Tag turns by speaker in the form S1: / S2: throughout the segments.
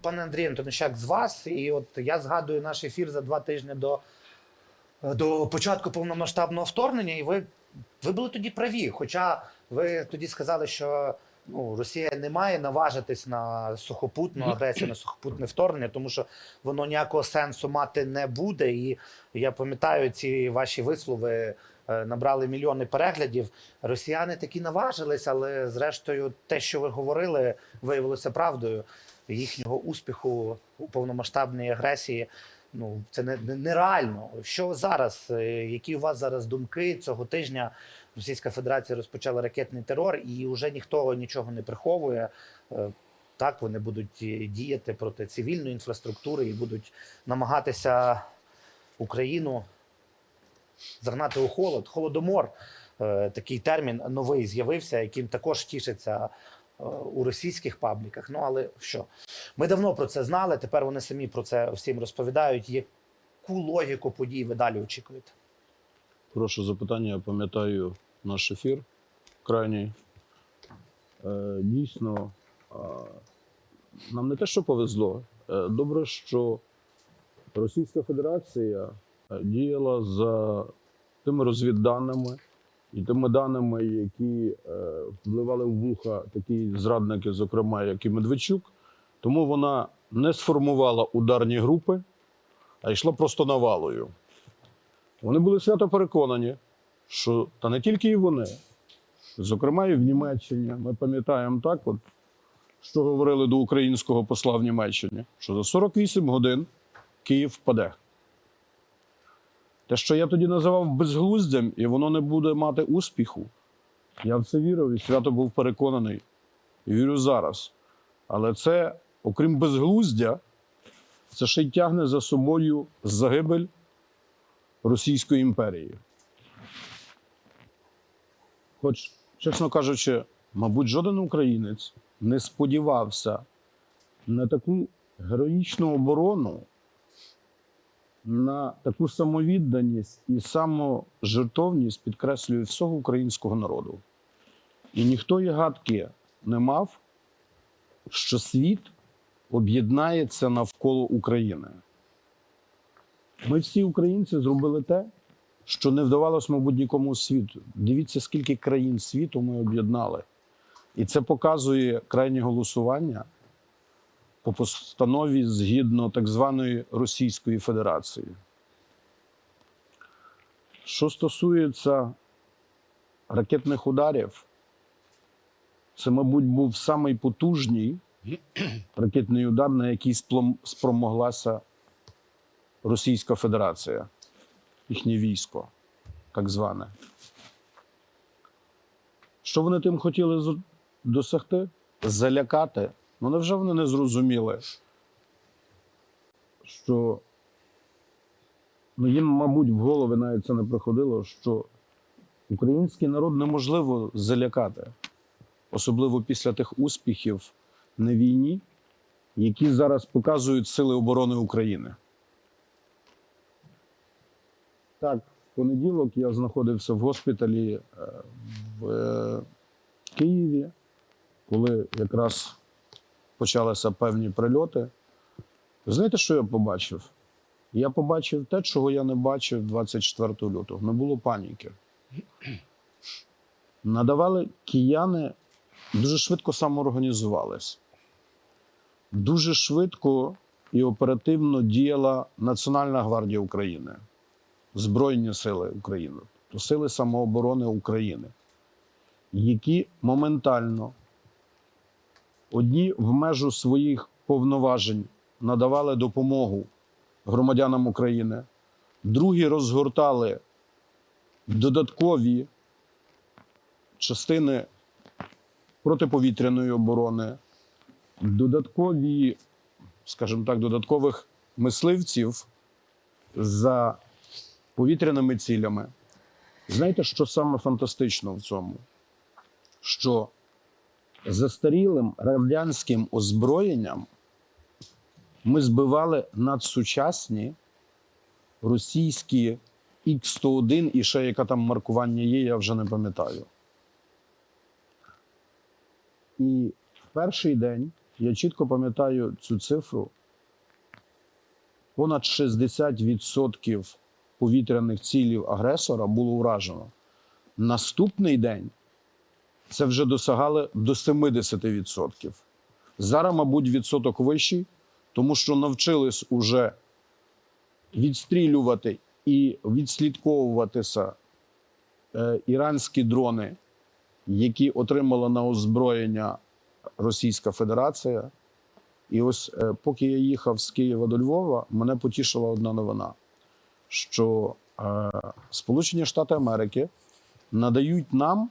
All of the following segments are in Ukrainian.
S1: пане Андрію Антонищак, з вас, і от я згадую наш ефір за два тижні до, до початку повномасштабного вторгнення, і ви, ви були тоді праві. Хоча ви тоді сказали, що ну, Росія не має наважитись на сухопутну агресію, на сухопутне вторгнення, тому що воно ніякого сенсу мати не буде. І я пам'ятаю ці ваші вислови. Е, Набрали мільйони переглядів. Росіяни таки наважились, але зрештою, те, що ви говорили, виявилося правдою. Їхнього успіху у повномасштабній агресії. Ну це не, не нереально. Що зараз? е, Які у вас зараз думки цього тижня? Російська Федерація розпочала ракетний терор, і вже ніхто нічого не приховує. Е, Так, вони будуть діяти проти цивільної інфраструктури і будуть намагатися Україну загнати у холод. Холодомор е, такий термін новий з'явився, яким також тішиться е, у російських пабліках. Ну але що? Ми давно про це знали. Тепер вони самі про це всім розповідають. Яку логіку подій ви далі очікуєте?
S2: Хороше запитання. Я пам'ятаю наш ефір крайній. Е, дійсно, е, нам не те, що повезло. Е, добре, що Російська Федерація діяла за тими розвідданими і тими даними, які е, вливали в вуха такі зрадники, зокрема, як і Медведчук. Тому вона не сформувала ударні групи, а йшла просто навалою. Вони були свято переконані, що та не тільки і вони, зокрема, і в Німеччині. Ми пам'ятаємо так, от, що говорили до українського посла в Німеччині, що за 48 годин Київ впаде. Те, що я тоді називав безглуздям, і воно не буде мати успіху. Я в це вірив і свято був переконаний. І вірю зараз. Але це, окрім безглуздя, це ще й тягне за собою загибель Російської імперії. Хоч, чесно кажучи, мабуть, жоден українець не сподівався на таку героїчну оборону, на таку самовідданість і саможертовність, підкреслюю, всього українського народу. І ніхто і гадки не мав, що світ об'єднається навколо України. Ми всі українці зробили те, що не вдавалося, мабуть, нікому світу. Дивіться, скільки країн світу ми об'єднали. І це показує крайнє голосування по постанові згідно так званої Російської Федерації. Що стосується ракетних ударів, це, мабуть, був самий потужний ракетний удар, на який спромоглася Російська Федерація, їхнє військо, так зване. Що вони тим хотіли досягти? Залякати. Ну невже вони не зрозуміли, що ну, їм, мабуть, в голови навіть це не приходило, що український народ неможливо залякати, особливо після тих успіхів на війні, які зараз показують Сили оборони України. Так, в понеділок я знаходився в госпіталі е, в е, Києві, коли якраз почалися певні прильоти. Знаєте, що я побачив? Я побачив те, чого я не бачив 24 лютого. Не було паніки. Надавали кияни дуже швидко самоорганізувались. Дуже швидко і оперативно діяла Національна гвардія України. Збройні сили України, то сили самооборони України, які моментально одні в межу своїх повноважень надавали допомогу громадянам України, другі розгортали додаткові частини протиповітряної оборони, додаткові, скажімо так, додаткових мисливців за повітряними цілями. Знаєте, що саме фантастично в цьому? Що застарілим радянським озброєнням ми збивали надсучасні російські Х-101 і ще яка там маркування є, я вже не пам'ятаю. І в перший день я чітко пам'ятаю цю цифру. Понад 60% повітряних цілів агресора було уражено. Наступний день це вже досягали до 70%. Зараз, мабуть, відсоток вищий, тому що навчились уже відстрілювати і відслідковуватися е, іранські дрони, які отримала на озброєння Російська Федерація. І ось е, поки я їхав з Києва до Львова, мене потішила одна новина, що е, Сполучені Штати Америки надають нам,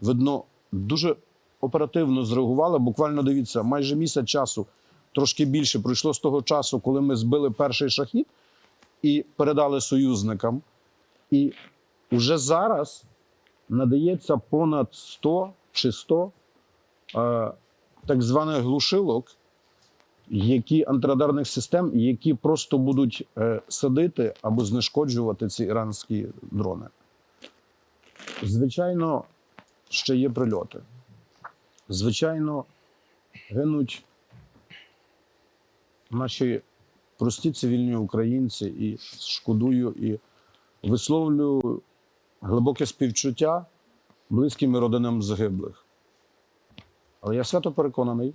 S2: видно, дуже оперативно зреагували. Буквально дивіться, майже місяць часу, трошки більше пройшло з того часу, коли ми збили перший шахід і передали союзникам. І вже зараз надається понад 100 чи 100 е, так званих глушилок, які антирадарних систем, які просто будуть е, садити або знешкоджувати ці іранські дрони. Звичайно, ще є прильоти. Звичайно, гинуть наші прості цивільні українці, і шкодую і висловлюю глибоке співчуття близьким і родинам загиблих. Але я свято переконаний,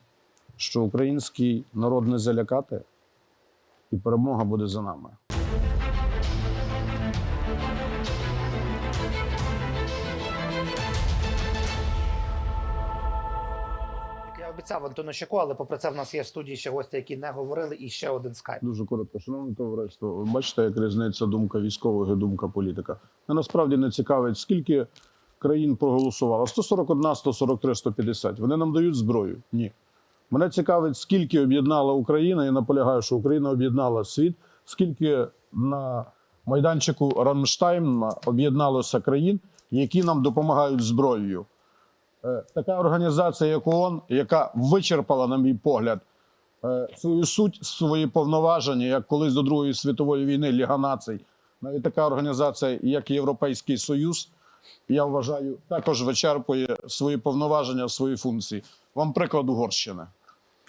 S2: що український народ не залякати, і перемога буде за нами.
S1: Як я обіцяв Антонощаку, але попри це в нас є в студії ще гості, які не говорили, і ще один скайп.
S2: Дуже коротко, шановне товариство. Ви бачите, як різниця думка військових і думка політика. Мене насправді не цікавить, скільки країн проголосувало. 141, 143, 150. Вони нам дають зброю? Ні. Мене цікавить, скільки об'єднала Україна, і наполягаю, що Україна об'єднала світ, скільки на майданчику Рамштайн об'єдналося країн, які нам допомагають зброєю. Е, Така організація, як ООН, яка вичерпала, на мій погляд, е, свою суть, свої повноваження, як колись до Другої світової війни Ліга націй, навіть така організація, як Європейський Союз, я вважаю, також вичерпує свої повноваження, свої функції. Вам приклад Угорщини.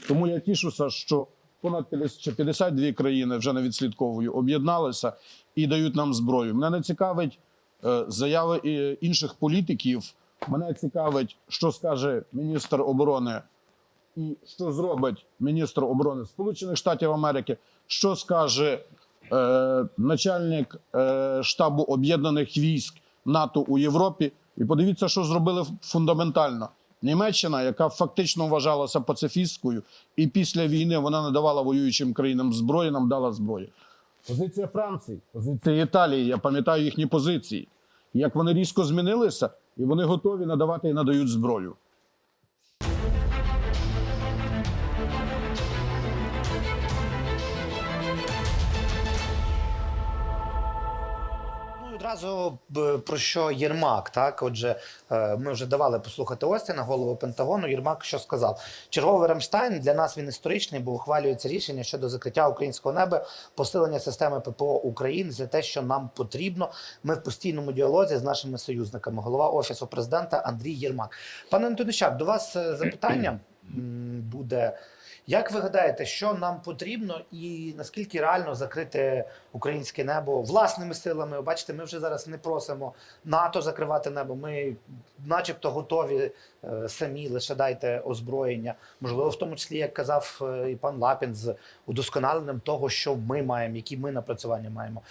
S2: Тому я тішуся, що понад 50 чи 52 країни вже не відслідковую, об'єдналися і дають нам зброю. Мене не цікавить е, заяви інших політиків. Мене цікавить, що скаже міністр оборони і що зробить міністр оборони Сполучених Штатів Америки, що скаже е, начальник е, штабу об'єднаних військ НАТО у Європі. І подивіться, що зробили фундаментально. Німеччина, яка фактично вважалася пацифісткою, і після війни вона не давала воюючим країнам зброї, нам дала зброю. Позиція Франції, позиція Італії, я пам'ятаю їхні позиції. Як вони різко змінилися, і вони готові надавати і надають зброю.
S1: Одразу про що Єрмак, так? Отже, е, ми вже давали послухати Остіна, голову Пентагону. Єрмак що сказав? Черговий Рамштайн для нас він історичний, бо ухвалюється рішення щодо закриття українського неба, посилення системи ППО України за те, що нам потрібно. Ми в постійному діалозі з нашими союзниками. Голова офісу президента Андрій Єрмак. Пане Антонищак, до вас е, запитання буде. Як ви гадаєте, що нам потрібно і наскільки реально закрити українське небо власними силами? Бачите, ми вже зараз не просимо НАТО закривати небо. Ми, начебто, готові е, самі, лише дайте озброєння. Можливо, в тому числі, як казав е, і пан Лапін, з удосконаленням того, що ми маємо, які ми напрацювання маємо.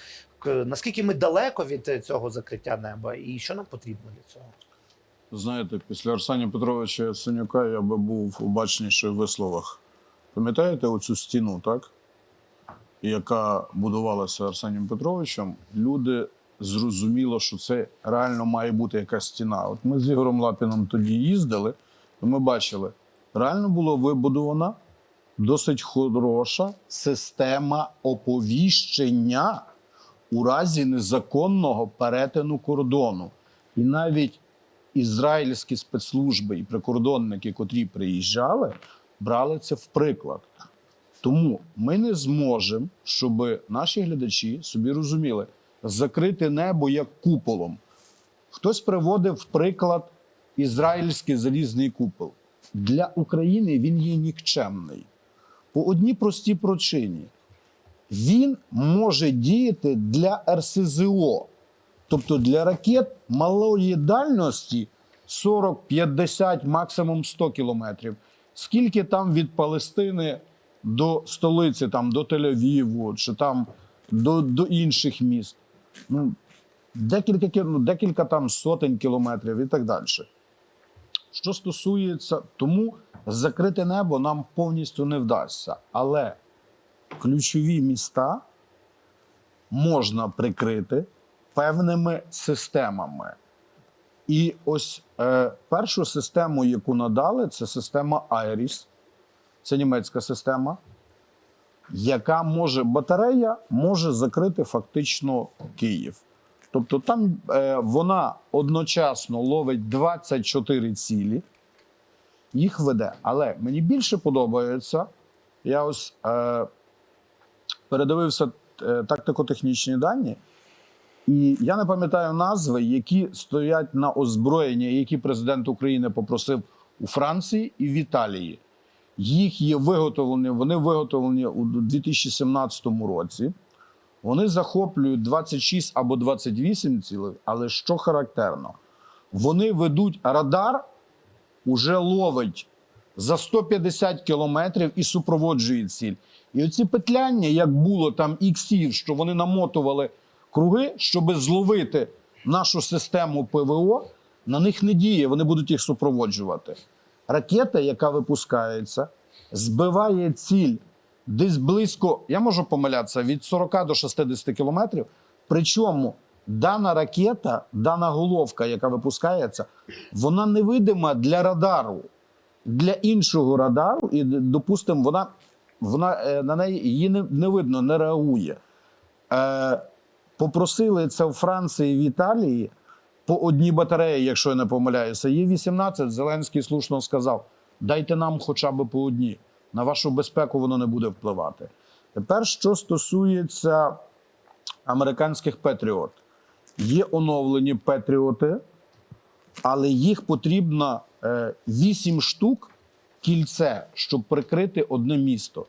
S1: Наскільки ми далеко від цього закриття неба, і що нам потрібно для цього?
S2: Знаєте, після Арсенія Петровича Яценюка я би був обачніший в висловах. Пам'ятаєте оцю стіну, так? Яка будувалася Арсенієм Петровичем, люди зрозуміло, що це реально має бути якась стіна. От ми з Ігорем Лапіном тоді їздили, і ми бачили, реально було вибудована досить хороша система оповіщення у разі незаконного перетину кордону. І навіть ізраїльські спецслужби і прикордонники, котрі приїжджали, брали це в приклад. Тому ми не зможемо, щоб наші глядачі собі розуміли, закрити небо як куполом. Хтось приводив в приклад ізраїльський залізний купол. для України він є нікчемний. По одній простій причині. Він може діяти для РСЗО, тобто для ракет малої дальності 40-50, максимум 100 кілометрів. Скільки там від Палестини до столиці, там, до Тель-Авіву, чи там до, до інших міст? Ну, декілька, ну, декілька там сотень кілометрів і так далі. Що стосується, тому закрите небо нам повністю не вдасться. Але ключові міста можна прикрити певними системами. І ось першу систему, яку надали, це система IRIS. Це німецька система, яка може батарея може закрити фактично Київ. Тобто там е, вона одночасно ловить 24 цілі, їх веде. Але мені більше подобається, я ось е, передивився е, тактико-технічні дані, і я не пам'ятаю назви, які стоять на озброєнні, які президент України попросив у Франції і в Італії. Їх є виготовлені, вони виготовлені у 2017 році. Вони захоплюють 26 або 28 цілей, але що характерно, вони ведуть радар, уже ловить за 150 кілометрів і супроводжує ціль. І оці петляння, як було там іксів, що вони намотували круги, щоб зловити нашу систему ПВО, на них не діє, вони будуть їх супроводжувати. Ракета, яка випускається, збиває ціль десь близько, я можу помилятися, від 40 до 60 кілометрів. Причому дана ракета, дана головка, яка випускається, вона невидима для радару. Для іншого радару, і, допустимо, вона, вона е, на неї її не, не видно, не реагує. Е, попросили це в Франції в Італії по одній батареї, якщо я не помиляюся. Є 18. Зеленський слушно сказав: дайте нам хоча б по одній. На вашу безпеку воно не буде впливати. Тепер, що стосується американських Петріот, є оновлені Петріоти, але їх потрібно е, 8 штук кільце, щоб прикрити одне місто.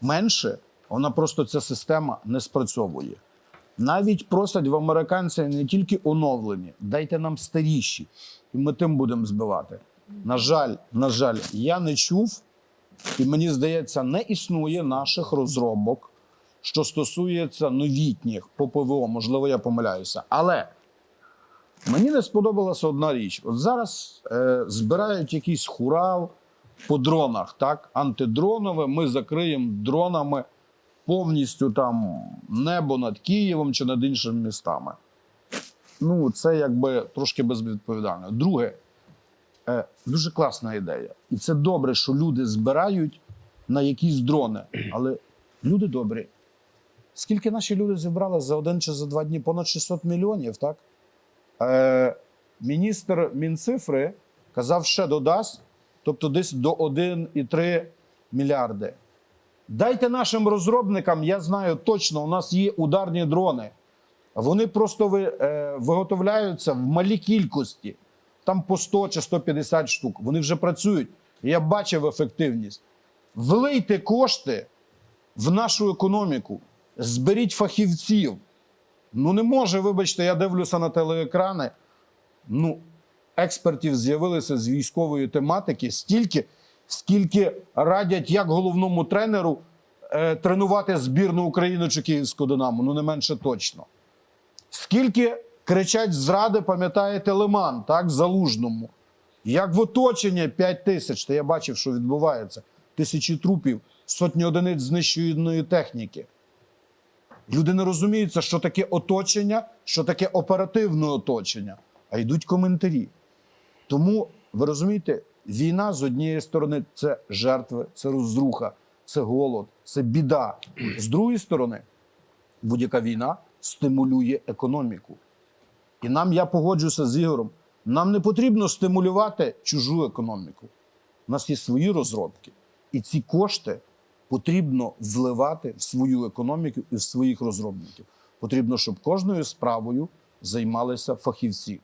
S2: Менше вона просто ця система не спрацьовує. Навіть просять в американців не тільки оновлені, дайте нам старіші, і ми тим будемо збивати. На жаль, на жаль, я не чув, і мені здається, не існує наших розробок, що стосується новітніх по ПВО. Можливо, я помиляюся. Але мені не сподобалася одна річ. От зараз е, збирають якийсь хурал по дронах, так? Антидронове, ми закриємо дронами повністю там небо над Києвом чи над іншими містами. Ну, це якби трошки безвідповідально. Друге, е, дуже класна ідея. І це добре, що люди збирають на якісь дрони. Але люди добрі. Скільки наші люди зібрали за один чи за два дні? Понад 600 мільйонів, так? Е, міністр Мінцифри казав, ще додасть, тобто десь до 1,3 мільярди. Дайте нашим розробникам, я знаю точно, у нас є ударні дрони. Вони просто е, виготовляються в малій кількості, там по 100 чи 150 штук. Вони вже працюють. Я бачив ефективність. Влийте кошти в нашу економіку, зберіть фахівців. Ну не може, вибачте, я дивлюся на телеекрани. Ну, експертів з'явилися з військової тематики стільки, скільки радять як головному тренеру е, тренувати збірну України чи Київську Динамо. Ну не менше точно. Скільки кричать зради, пам'ятаєте, Лиман, так, залужному. Як в оточенні 5 тисяч, то я бачив, що відбувається. Тисячі трупів, сотні одиниць знищеної техніки. Люди не розуміються, що таке оточення, що таке оперативне оточення, а йдуть коментарі. Тому ви розумієте, війна з однієї сторони це жертви, це розруха, це голод, це біда. З другої сторони, будь-яка війна стимулює економіку. І нам, я погоджуюся з Ігорем, нам не потрібно стимулювати чужу економіку. У нас є свої розробки. І ці кошти потрібно вливати в свою економіку і в своїх розробників. Потрібно, щоб кожною справою займалися фахівці.